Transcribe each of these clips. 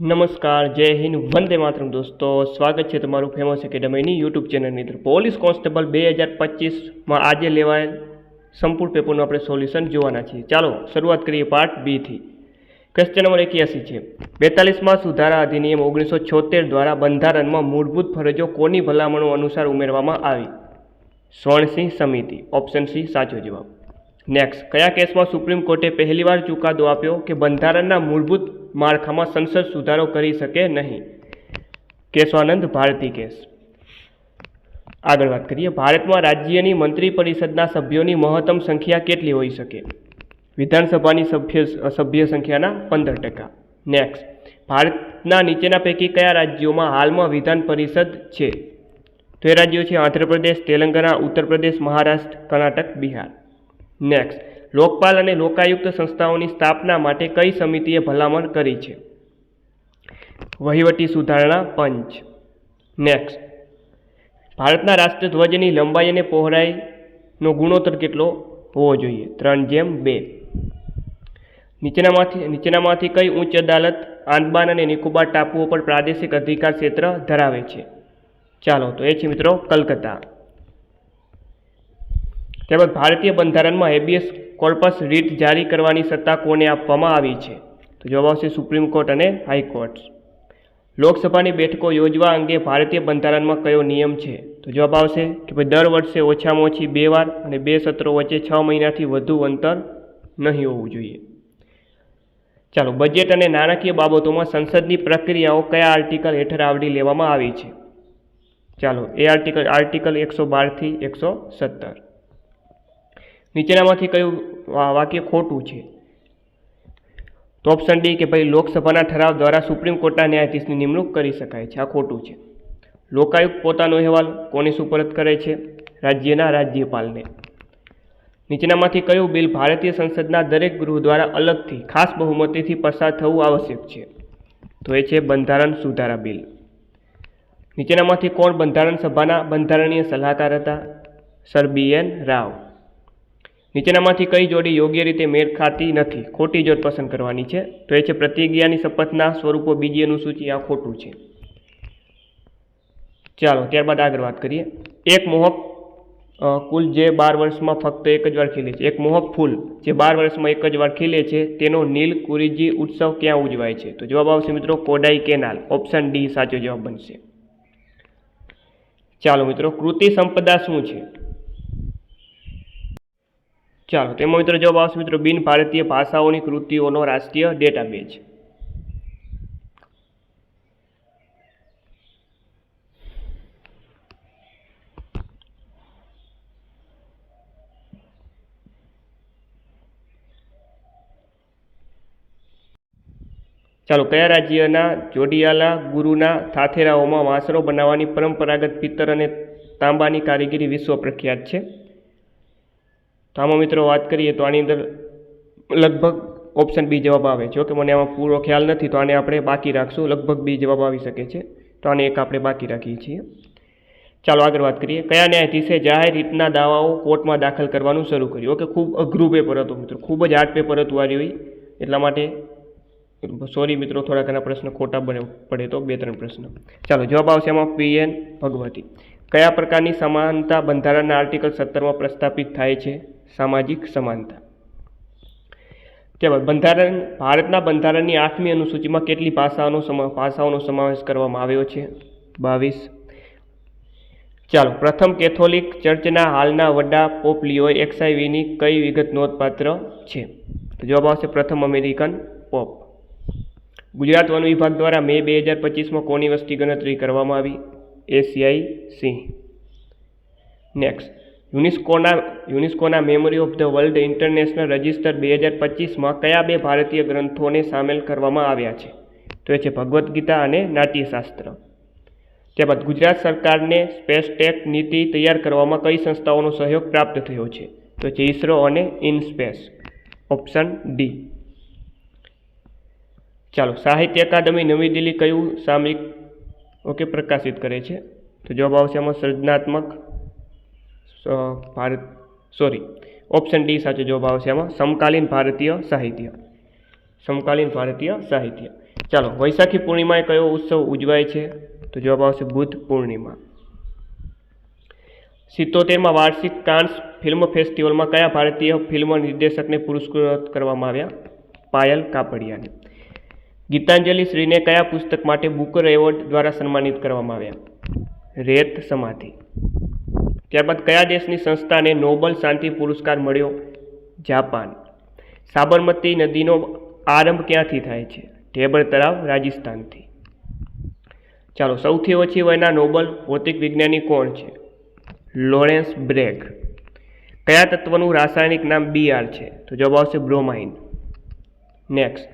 નમસ્કાર, જય હિન્દ, વંદે માતરમ દોસ્તો. સ્વાગત છે તમારું ફેમસ એકેડમીની યુટ્યુબ ચેનલની અંદર. પોલીસ કોન્સ્ટેબલ બે હજાર પચીસમાં આજે લેવાયેલ સંપૂર્ણ પેપરનું આપણે સોલ્યુશન જોવાના છીએ. ચાલો, શરૂઆત કરીએ પાર્ટ બીથી ક્વેશ્ચન નંબર એક્યાસી છે. બેતાલીસમાં સુધારા અધિનિયમ ઓગણીસો છોતેર દ્વારા બંધારણમાં મૂળભૂત ફરજો કોની ભલામણો અનુસાર ઉમેરવામાં આવી? સ્વર્ણસિંહ સમિતિ. ઓપ્શન સી સાચો જવાબ. નેક્સ્ટ કયા કેસમાં સુપ્રીમ કોર્ટે પહેલીવાર ચુકાદો આપ્યો કે બંધારણના મૂળભૂત માળખામાં સંસદ સુધારો કરી શકે નહીં? કેશવાનંદ, ભારતી કેસ. આગળ વાત કરીએ. ભારતમાં રાજ્યની મંત્રી પરિષદના સભ્યોની મહત્તમ સંખ્યા કેટલી હોઈ શકે? વિધાનસભાની સભ્ય સભ્ય સંખ્યાના પંદર ટકા. નેક્સ્ટ ભારતના નીચેના પૈકી કયા રાજ્યોમાં હાલમાં વિધાન પરિષદ છે? તો એ રાજ્યો છે આંધ્રપ્રદેશ, તેલંગાણા ઉત્તર પ્રદેશ મહારાષ્ટ્ર, કર્ણાટક, બિહાર. નેક્સ્ટ લોકપાલ અને લોકાયુક્ત સંસ્થાઓની સ્થાપના માટે કઈ સમિતિએ ભલામણ કરી છે? વહીવટી સુધારણા પંચ. નેક્સ્ટ ભારતના રાષ્ટ્રધ્વજની લંબાઈ અને પહોળાઈનો ગુણોત્તર કેટલો હોવો જોઈએ? ત્રણ જેમ બે. નીચેનામાંથી નીચેનામાંથી કઈ ઉચ્ચ અદાલત આંદમાન અને નિકોબાર ટાપુઓ પર પ્રાદેશિક અધિકાર ક્ષેત્ર ધરાવે છે? ચાલો, તો એ છે મિત્રો કલકત્તા. તેમજ ભારતીય બંધારણમાં હેબિયસ કોર્પસ રીટ જારી કરવાની સત્તા કોને આપવામાં આવી છે? તો જવાબ આવશે સુપ્રીમ કોર્ટ અને હાઈકોર્ટ. લોકસભાની બેઠકો યોજવા અંગે ભારતીય બંધારણમાં કયો નિયમ છે? તો જવાબ આવશે કે ભાઈ દર વર્ષે ઓછામાં ઓછી બે વાર અને બે સત્રો વચ્ચે છ મહિનાથી વધુ અંતર નહીં હોવું જોઈએ. ચાલો બજેટ અને નાણાકીય બાબતોમાં સંસદની પ્રક્રિયાઓ કયા આર્ટિકલ હેઠળ આવરી લેવામાં આવી છે? ચાલો, એ આર્ટિકલ આર્ટિકલ એકસો બારથી એકસો સત્તર. નીચેનામાંથી કયું વાક્ય ખોટું છે? તો ઓપ્શન ડી કે ભાઈ લોકસભાના ઠરાવ દ્વારા સુપ્રીમ કોર્ટના ન્યાયાધીશની નિમણૂક કરી શકાય છે. આ ખોટું છે. લોકાયુક્ત પોતાનો અહેવાલ કોને સુપરત કરે છે? રાજ્યના રાજ્યપાલને. નીચેનામાંથી કયું બિલ ભારતીય સંસદના દરેક ગૃહ દ્વારા અલગથી, ખાસ બહુમતીથી પસાર થવું આવશ્યક છે? તો એ છે બંધારણ સુધારા બિલ. નીચેનામાંથી કોણ બંધારણ સભાના બંધારણીય સલાહકાર હતા? Sir B N Rau. નીચેનામાંથી કઈ જોડી યોગ્ય રીતે મેળ ખાતી નથી, ખોટી જોડ પસંદ કરવાની છે. તો એ છે પ્રતિજ્ઞાની શપથના સ્વરૂપો, બીજી અનુસૂચિ આ ખોટું છે. ચાલો, ત્યારબાદ આગળ વાત કરીએ. એક મોહક કુલ જે બાર વર્ષમાં ફક્ત એક જ વાર ખીલે છે. એક મોહક ફૂલ જે બાર વર્ષમાં એક જ વાર ખીલે છે, તેનો નીલ કુરીજી ઉત્સવ ક્યાં ઉજવાય છે? તો જવાબ આવશે મિત્રો કોડાઈ કેનાલ. ઓપ્શન ડી સાચો જવાબ બનશે. ચાલો મિત્રો, કૃતિ સંપદા શું છે? ચાલો તેમાં મિત્રો જવાબ આવશે મિત્રો બિન ભારતીય ભાષાઓની કૃતિઓનો રાષ્ટ્રીય ડેટાબેઝ ચાલો, કયા રાજ્યના જોડિયાલા ગુરુના થાથેરાઓમાં વાંસળો બનાવવાની પરંપરાગત પિત્તર અને તાંબાની કારીગરી વિશ્વ પ્રખ્યાત છે? તો આમાં મિત્રો વાત કરીએ તો આની અંદર લગભગ ઓપ્શન બી જવાબ આવે. છે કે મને આમાં પૂરો ખ્યાલ નથી તો આને આપણે બાકી રાખશું. લગભગ બી જવાબ આવી શકે છે. તો આને એક આપણે બાકી રાખીએ છીએ. ચાલો આગળ વાત કરીએ. કયા ન્યાયાધીશે જાહેર રીતના દાવાઓ કોર્ટમાં દાખલ કરવાનું શરૂ કર્યું? ઓકે, ખૂબ અઘરું પેપર હતું મિત્રો. ખૂબ જ હાર્ડ પેપર હતું આ રહ્યું. એટલા માટે સોરી મિત્રો થોડા ઘણા પ્રશ્ન ખોટા બને, પડે તો બે ત્રણ પ્રશ્ન. ચાલો, જવાબ આવશે એમાં પી એન ભગવતી. કયા પ્રકારની સમાનતા બંધારણના આર્ટિકલ સત્તરમાં પ્રસ્થાપિત થાય છે? સામાજિક સમાનતા. ત્યારબાદ બંધારણ, ભારતના બંધારણની આઠમી અનુસૂચિમાં કેટલી ભાષાઓનો સમા ભાષાઓનો સમાવેશ કરવામાં આવ્યો છે? બાવીસ. ચાલો, પ્રથમ કેથોલિક ચર્ચના હાલના વડા પોપ લિયો એક્સઆઈવીની કઈ વિગત નોંધપાત્ર છે? જવાબ આવશે પ્રથમ અમેરિકન પોપ. ગુજરાત વન વિભાગ દ્વારા મે બે હજાર પચીસમાં કોની વસ્તી ગણતરી કરવામાં આવી? ACI Singh next. યુનેસ્કોના, યુનિસ્કોના memory of the world international register બે હજાર પચીસમાં કયા બે ભારતીય ગ્રંથોને સામેલ કરવામાં આવ્યા છે? તો એ છે ભગવદ્ ગીતા અને નાટ્યશાસ્ત્ર. ત્યારબાદ ગુજરાત સરકારને સ્પેસ ટેક નીતિ તૈયાર કરવામાં કઈ સંસ્થાઓનો સહયોગ પ્રાપ્ત થયો છે? તો છે ઇસરો અને ઇનસ્પેસ ઓપ્શન ડી. ચાલો, સાહિત્ય અકાદમી નવી દિલ્હી કયું સામયિક, ઓકે, પ્રકાશિત કરે છે? તો જવાબ આવશે એમાં સર્જનાત્મક ભારત સોરી ઓપ્શન ડી સાચો જવાબ આવશે એમાં સમકાલીન ભારતીય સાહિત્ય. સમકાલીન ભારતીય સાહિત્ય. ચાલો, વૈશાખી પૂર્ણિમાએ કયો ઉત્સવ ઉજવાય છે? તો જવાબ આવશે બુદ્ધ પૂર્ણિમા. સિત્તોતેરમાં વાર્ષિક કાન્સ ફિલ્મ ફેસ્ટિવલમાં કયા ભારતીય ફિલ્મ નિર્દેશકને પુરસ્કૃત કરવામાં આવ્યા? પાયલ કાપડિયાને. ગીતાંજલિ શ્રીને કયા પુસ્તક માટે બુકર એવોર્ડ દ્વારા સન્માનિત કરવામાં આવ્યા? રેત સમાધિ. ત્યારબાદ કયા દેશની સંસ્થાને નોબલ શાંતિ પુરસ્કાર મળ્યો? જાપાન. સાબરમતી નદીનો આરંભ ક્યાંથી થાય છે? ઢેબર તળાવ રાજસ્થાનથી. ચાલો, સૌથી ઓછી વયના નોબલ ભૌતિક વિજ્ઞાની કોણ છે? લોરેન્સ બ્રેક કયા તત્વનું રાસાયણિક નામ બીઆર છે? તો જવાબ આવશે બ્રોમાઇન. નેક્સ્ટ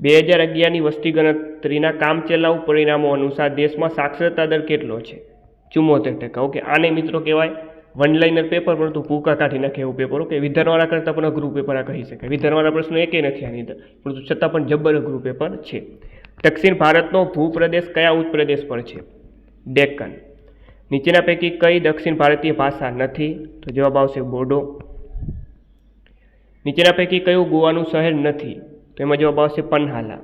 બે હજાર અગિયારની વસ્તી ગણતરીના કામચલાઉ પરિણામો અનુસાર દેશમાં સાક્ષરતા દર કેટલો છે? ચુમ્મોતેર ટકા. ઓકે, આને મિત્રો કહેવાય વન લાઇનર પેપર પરંતુ ભૂકા કાઢી નાખે એવું પેપર ઓકે, વિધાનવાળા કરતાં પણ અઘરું પેપર આ કહી શકાય. વિધાનવાળા પ્રશ્નો એકે નથી આની અંદર, પરંતુ છતાં પણ જબ્બર અઘરું પેપર છે. દક્ષિણ ભારતનો ભૂપ્રદેશ કયા ઉત્પ્રદેશ પર છે? ડેક્કન. નીચેના પૈકી કઈ દક્ષિણ ભારતીય ભાષા નથી? તો જવાબ આવશે બોડો. નીચેના પૈકી કયું ગોવાનું શહેર નથી? તો એમાં જવાબ આવશે પન્હાલા.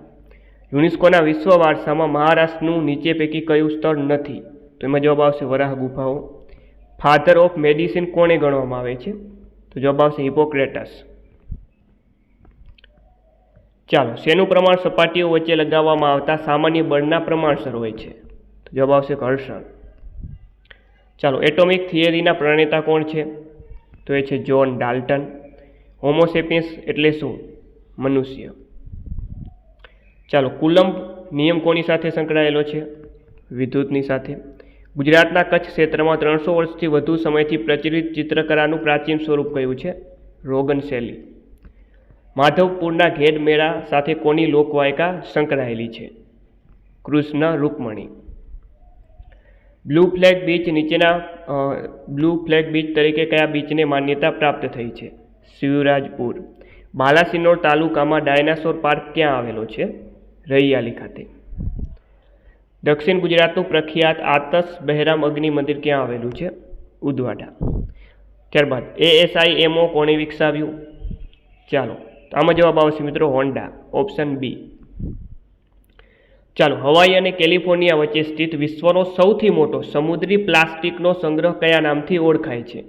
યુનેસ્કોના વિશ્વ વારસામાં મહારાષ્ટ્રનું નીચે પૈકી કયું સ્થળ નથી? તો એમાં જવાબ આવશે વરાહ ગુફાઓ. ફાધર ઓફ મેડિસિન કોને ગણવામાં આવે છે? તો જવાબ આવશે હિપોક્રેટસ ચાલો, શેનું પ્રમાણ સપાટીઓ વચ્ચે લગાવવામાં આવતા સામાન્ય બળના પ્રમાણસર હોય છે? તો જવાબ આવશે ઘર્ષણ. ચાલો, એટોમિક થિયરીના પ્રણેતા કોણ છે? તો એ છે જોન ડાલ્ટન હોમોસેપિયન્સ એટલે શું? મનુષ્ય. ચાલો, કુલંબ નિયમ કોની સાથે સંકળાયેલો છે? વિદ્યુતની સાથે. ગુજરાતના કચ્છ ક્ષેત્રમાં ત્રણસો વર્ષથી વધુ સમયથી પ્રચલિત ચિત્રકલાનું પ્રાચીન સ્વરૂપ કયું છે? રોગન શૈલી. માધવપુરના ઘેડ મેળા સાથે કોની લોકવાયકા સંકળાયેલી છે? Krishna Rukmini. Blue flag beach નીચેના બ્લુ ફ્લેગ બીચ તરીકે કયા બીચને માન્યતા પ્રાપ્ત થઈ છે? શિવરાજપુર. બાલાસિનોર તાલુકામાં ડાયનાસોર પાર્ક ક્યાં આવેલો છે? રૈયાલી ખાતે. દક્ષિણ ગુજરાતનું પ્રખ્યાત આતસ બહેરામ અગ્નિ મંદિર ક્યાં આવેલું છે? ઉદવાડા. ત્યારબાદ એએસઆઈ એમઓ કોણે વિકસાવ્યું? ચાલો આમાં જવાબ આવશે મિત્રો હોન્ડા, ઓપ્શન બી ચાલો, હવાઈ અને કેલિફોર્નિયા વચ્ચે સ્થિત વિશ્વનો સૌથી મોટો સમુદ્રી પ્લાસ્ટિકનો સંગ્રહ કયા નામથી ઓળખાય છે?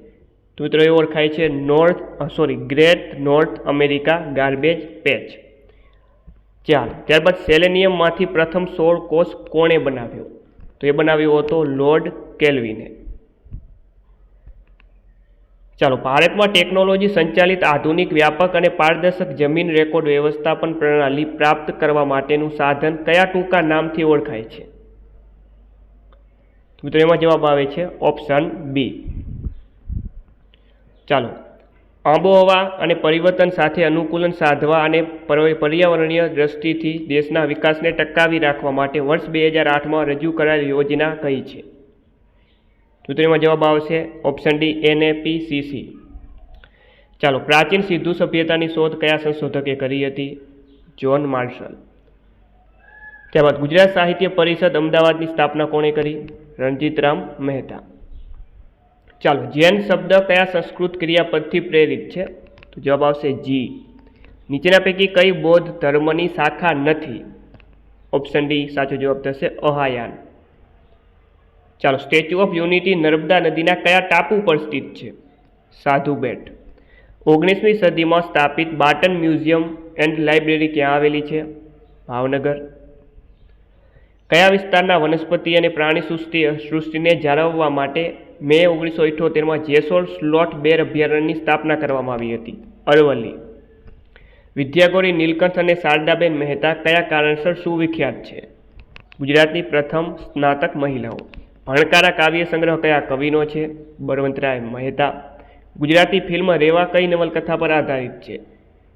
તો મિત્રો એ ઓળખાય છે north sorry great north America garbage patch ચાલો, ત્યારબાદ સેલેનિયમમાંથી પ્રથમ સૌર કોષ કોણે બનાવ્યો? તો એ બનાવ્યો હતો લોર્ડ કેલ્વિને. ચાલો, ભારતમાં ટેકનોલોજી સંચાલિત આધુનિક વ્યાપક અને પારદર્શક જમીન રેકોર્ડ વ્યવસ્થાપન પ્રણાલી પ્રાપ્ત કરવા માટેનું સાધન કયા ટૂંકા નામથી ઓળખાય છે? મિત્રો, એમાં જવાબ આવે છે ઓપ્શન બી. ચાલો આબોહવા અને પરિવર્તન સાથે અનુકૂલન સાધવા અને પર્યાવરણીય દ્રષ્ટિથી દેશના વિકાસને ટકાવી રાખવા માટે વર્ષ બે હજાર આઠમાં રજૂ કરાયેલ યોજના કઈ છે? ચૂંટણીમાં જવાબ આવશે ઓપ્શન ડી એનએપીસીસી ચાલો, પ્રાચીન સિંધુ સભ્યતાની શોધ કયા સંશોધકે કરી હતી? John Marshall. ત્યારબાદ ગુજરાત સાહિત્ય પરિષદ અમદાવાદની સ્થાપના કોણે કરી? રણજીતરામ મહેતા. ચાલો, જૈન શબ્દ કયા સંસ્કૃત ક્રિયાપદથી પ્રેરિત છે? તો જવાબ આવશે જી. નીચેના પૈકી કઈ બૌદ્ધ ધર્મની શાખા નથી? ઓપ્શન ડી, સાચો જવાબ થશે અહાયાન. ચાલો, સ્ટેચ્યુ ઓફ યુનિટી નર્મદા નદીના કયા ટાપુ પર સ્થિત છે? સાધુ બેટ. ઓગણીસમી સદીમાં સ્થાપિત બાટન મ્યુઝિયમ એન્ડ લાઇબ્રેરી ક્યાં આવેલી છે? ભાવનગર. કયા વિસ્તારના વનસ્પતિ અને પ્રાણી સૃષ્ટિ સૃષ્ટિને જાળવવા માટે મે ઓગણીસો ઇઠ્ઠોતેરમાં જેસોર સ્લોટ બેર અભયારણ્યની સ્થાપના કરવામાં આવી હતી. અરવલ્લી. વિદ્યાગોરી નીલકંઠ અને શારદાબેન મહેતા કયા કારણસર સુવિખ્યાત છે? ગુજરાતની પ્રથમ સ્નાતક મહિલાઓ. ભણકારા કાવ્ય સંગ્રહ કયા કવિનો છે? બળવંતરાય મહેતા. ગુજરાતી ફિલ્મ રેવા કઈ નવલકથા પર આધારિત છે?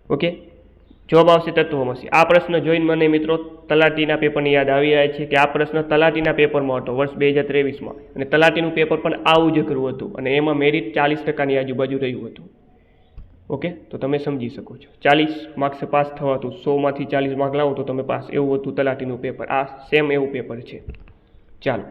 ઓકે જવાબ આવશે તત્વમસી આ પ્રશ્ન જોઈને મને મિત્રો તલાટીના પેપરની યાદ આવી રહ્યા છે કે આ પ્રશ્ન તલાટીના પેપરમાં હતો વર્ષ બે હજાર ત્રેવીસમાં. અને તલાટીનું પેપર પણ આવું જ કરવું હતું અને એમાં મેરિટ ચાલીસ ટકાની આજુબાજુ રહ્યું હતું. ઓકે? તો તમે સમજી શકો છો. ચાલીસ માર્ક્સ પાસ થવાતું, સોમાંથી ચાલીસ માર્ક લાવો તો તમે પાસ. એવું હતું તલાટીનું પેપર. આ સેમ એવું પેપર છે. ચાલો.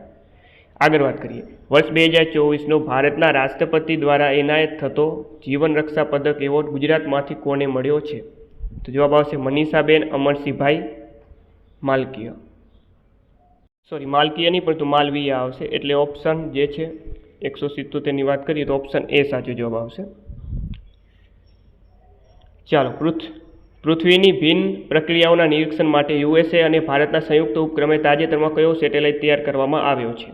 આગળ વાત કરીએ. વર્ષ બે હજાર ચોવીસનો ભારતના રાષ્ટ્રપતિ દ્વારા એનાયત થતો જીવન રક્ષા પદક એવોર્ડ ગુજરાતમાંથી કોને મળ્યો છે? તો જવાબ આવશે મનીષાબેન અમરસિંહભાઈ માલકીય. સોરી માલકીય નહીં, પરંતુ માલવીય આવશે. એટલે ઓપ્શન જે છે, એકસો સિત્તોતેરની વાત કરીએ તો ઓપ્શન એ સાચો જવાબ આવશે. ચાલો, પૃથ, પૃથ્વીની ભિન્ન પ્રક્રિયાઓના નિરીક્ષણ માટે યુએસએ અને ભારતના સંયુક્ત ઉપક્રમે તાજેતરમાં કયો સેટેલાઇટ તૈયાર કરવામાં આવ્યો છે?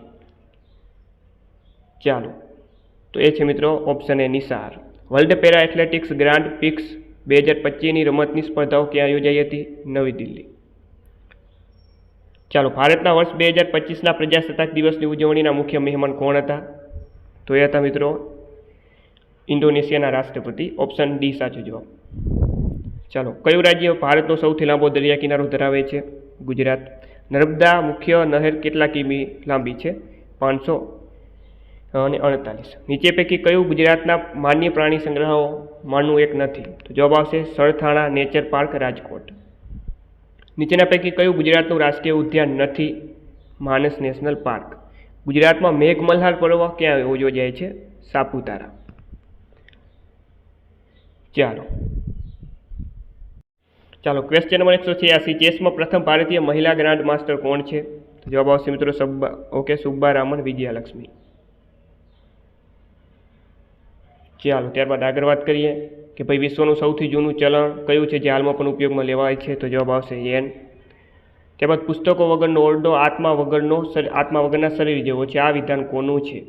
ચાલો, તો એ છે મિત્રો option A Nisar. World para athletics grand prix બે હજાર પચીસની રમતની સ્પર્ધાઓ ક્યાં યોજાઈ હતી? નવી દિલ્હી. ચાલો, ભારતના વર્ષ બે હજાર પચીસના પ્રજાસત્તાક દિવસની ઉજવણીના મુખ્ય મહેમાન કોણ હતા? તો એ હતા મિત્રો ઇન્ડોનેશિયાના રાષ્ટ્રપતિ ઓપ્શન ડી સાચો જવાબ. ચાલો, કયું રાજ્ય ભારતનો સૌથી લાંબો દરિયા કિનારો ધરાવે છે? ગુજરાત. નર્મદા મુખ્ય નહેર કેટલા કિમી લાંબી છે? પાંચસો અને અડતાલીસ. નીચે પૈકી કયું ગુજરાતના માન્ય પ્રાણી સંગ્રહોમાંનું એક નથી? તો જવાબ આવશે સરથાણા નેચર પાર્ક, રાજકોટ. નીચેના પૈકી કયું ગુજરાતનું રાષ્ટ્રીય ઉદ્યાન નથી? માનસ નેશનલ પાર્ક. ગુજરાતમાં મેઘમલ્હાર પર્વ ક્યાં યોજાય છે? સાપુતારા. ચાલો. ચાલો ક્વેશ્ચન નંબર એકસો છ્યાસી. ચેસમાં પ્રથમ ભારતીય મહિલા ગ્રાન્ડ માસ્ટર કોણ છે? જવાબ આવશે મિત્રો સબ્બા ઓકે સુબ્બારામન વિજયાલક્ષ્મી ચાલો ત્યારબાદ આગળ વાત કરીએ કે ભાઈ વિશ્વનું સૌથી જૂનું ચલણ કયું છે જે હાલમાં પણ ઉપયોગમાં લેવાય છે, તો જવાબ આવશે યેન ત્યારબાદ પુસ્તકો વગરનો ઓરડો આત્મા વગરનો આત્મા વગરના શરીર જેવો છે. આ વિધાન કોનું છે?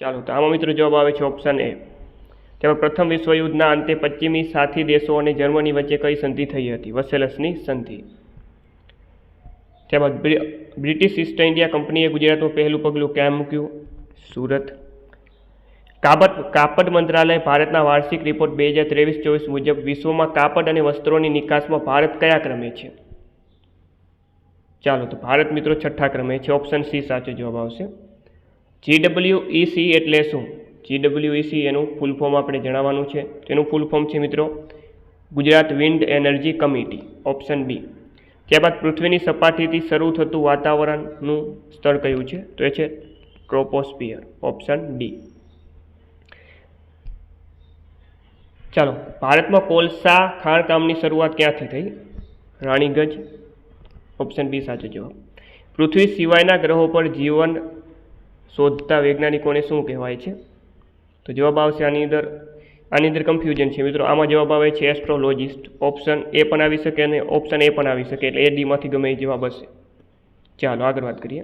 ચાલો, તો આમાં મિત્રો જવાબ આવે છે ઓપ્શન એ તેમાં પ્રથમ વિશ્વયુદ્ધના અંતે પશ્ચિમી સાથી દેશો અને જર્મની વચ્ચે કઈ સંધિ થઈ હતી? વસેલસની સંધિ. ત્યારબાદ બ્રિ- બ્રિટિશ ઈસ્ટ ઇન્ડિયા કંપનીએ ગુજરાતમાં પહેલું પગલું ક્યાં મૂક્યું? સુરત. કાપડ કાપડ મંત્રાલય ભારતના વાર્ષિક રિપોર્ટ બે હજાર ત્રેવીસ ચોવીસ મુજબ વિશ્વમાં કાપડ અને વસ્ત્રોની નિકાસમાં ભારત કયા ક્રમે છે? ચાલો તો ભારત મિત્રો છઠ્ઠા ક્રમે છે. ઓપ્શન સી સાચો જવાબ આવશે. જીડબલ્યુઈસી એટલે શું? જીડબલ્યુઈસી એનું ફૂલ ફોર્મ આપણે જણાવવાનું છે. તેનું ફૂલ ફોર્મ છે મિત્રો Gujarat wind energy committee option B ત્યારબાદ પૃથ્વીની સપાટીથી શરૂ થતું વાતાવરણનું સ્તર કયું છે? તો એ છે ટ્રોપોસ્પિયર ઓપ્શન ડી ચાલો, ભારતમાં કોલસા ખાણકામની શરૂઆત ક્યાંથી થઈ? રાણીગંજ. ઓપ્શન બી સાચો જવાબ. પૃથ્વી સિવાયના ગ્રહો પર જીવન શોધતા વૈજ્ઞાનિકોને શું કહેવાય છે? તો જવાબ આવશે આની અંદર આની અંદર કન્ફ્યુઝન છે. મિત્રો, આમાં જવાબ આવે છે એસ્ટ્રોલોજિસ્ટ ઓપ્શન એ પણ આવી શકે અને ઓપ્શન એ પણ આવી શકે, એટલે એ ડીમાંથી ગમે એ જવાબ હશે. ચાલો, આગળ વાત કરીએ.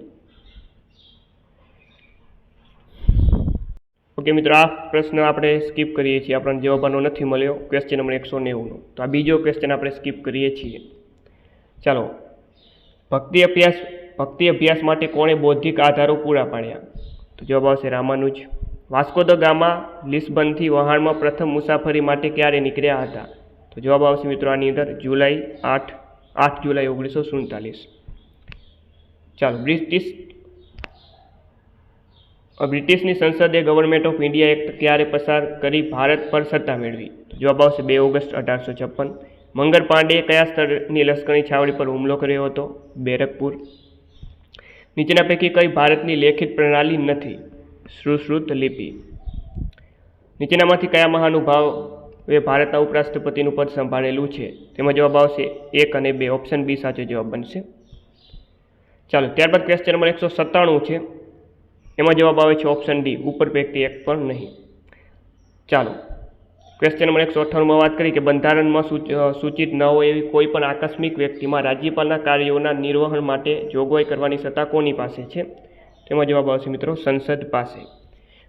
ઓકે મિત્રો, આ પ્રશ્ન આપણે સ્કીપ કરીએ છીએ. આપણને જવાબ આનો નથી મળ્યો. ક્વેશ્ચન નંબર એકસો નેવુંનો. તો આ બીજો ક્વેશ્ચન આપણે સ્કીપ કરીએ છીએ. ચાલો. ભક્તિ અભ્યાસ ભક્તિ અભ્યાસ માટે કોણે બૌદ્ધિક આધારો પૂરા પાડ્યા? તો જવાબ આવશે રામાનુજ. વાસ્કો દ ગામા, લિસ્બનથી વહાણમાં પ્રથમ મુસાફરી માટે ક્યારે નીકળ્યા હતા? તો જવાબ આવશે મિત્રો આની અંદર, જુલાઈ આઠ આઠ જુલાઈ ઓગણીસો સુડતાલીસ. ચાલો, બ્રિટિશ બ્રિટિશની સંસદે ગવર્મેન્ટ ઓફ ઇન્ડિયા એક્ટ ક્યારે પસાર કરી ભારત પર સત્તા મેળવી. જવાબ આવશે બે ઓગસ્ટ અઢારસો છપ્પન. મંગળ પાંડેએ કયા સ્થળની લશ્કરી છાવણી પર હુમલો કર્યો હતો? બેરકપુર. નીચેના પૈકી કઈ ભારતની લેખિત પ્રણાલી નથી. સુશ્રુત લિપિ. નીચેનામાંથી કયા મહાનુભાવે ભારતના ઉપરાષ્ટ્રપતિનું પદ સંભાળેલું છે? તેમાં જવાબ આવશે એક અને બે. ઓપ્શન બી સાચો જવાબ બનશે. ચાલો, ત્યારબાદ ક્વેશ્ચન નંબર એકસો સત્તાણું છે. એમાં જવાબ આવે છે ઓપ્શન ડી ઉપર પૈકી એક પણ નહીં. ચાલો ક્વેશ્ચન નંબર એકસો અઠ્ઠાણુંમાં વાત કરી કે બંધારણમાં સૂચિત ન હોય એવી કોઈ પણ આકસ્મિક વ્યક્તિમાં રાજ્યપાલના કાર્યોના નિર્વહન માટે જોગવાઈ કરવાની સત્તા કોની પાસે છે? તેમાં જવાબ આવશે મિત્રો સંસદ પાસે.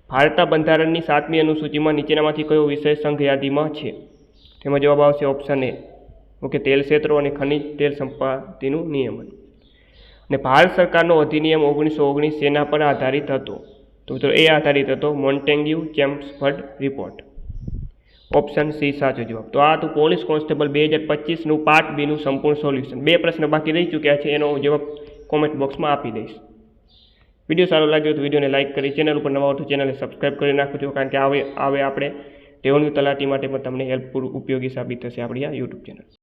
ભારતના બંધારણની સાતમી અનુસૂચિમાં નીચેનામાંથી કયો વિષય સંઘ યાદીમાં છે? તેમાં જવાબ આવશે ઓપ્શન એ ઓકે, તેલ ક્ષેત્રો અને ખનિજ તેલ સંપત્તિનું નિયમન. અને ભારત સરકારનો અધિનિયમ ઓગણીસો ઓગણીસ સેના પર આધારિત હતો. તો મિત્રો, એ આધારિત હતો Montagu Chelmsford report. Option C સાચો જવાબ. તો આ હતું પોલીસ કોન્સ્ટેબલ બે હજાર પચીસનું પાર્ટ બીનું સંપૂર્ણ સોલ્યુશન. બે પ્રશ્ન બાકી રહી ચૂક્યા છે, એનો જવાબ કોમેન્ટ બોક્સમાં આપી દઈશ. વીડિયો સારો લાગ્યો તો વિડીયોને લાઇક કરી, ચેનલ ઉપર નવા હો તો ચેનલને સબસ્ક્રાઈબ કરી નાખજો, કારણ કે આવે આવે આપણે રેવન્યુ તલાટી માટે પણ તમને હેલ્પફુલ ઉપયોગી સાબિત થશે આપણી આ યુટ્યુબ ચેનલ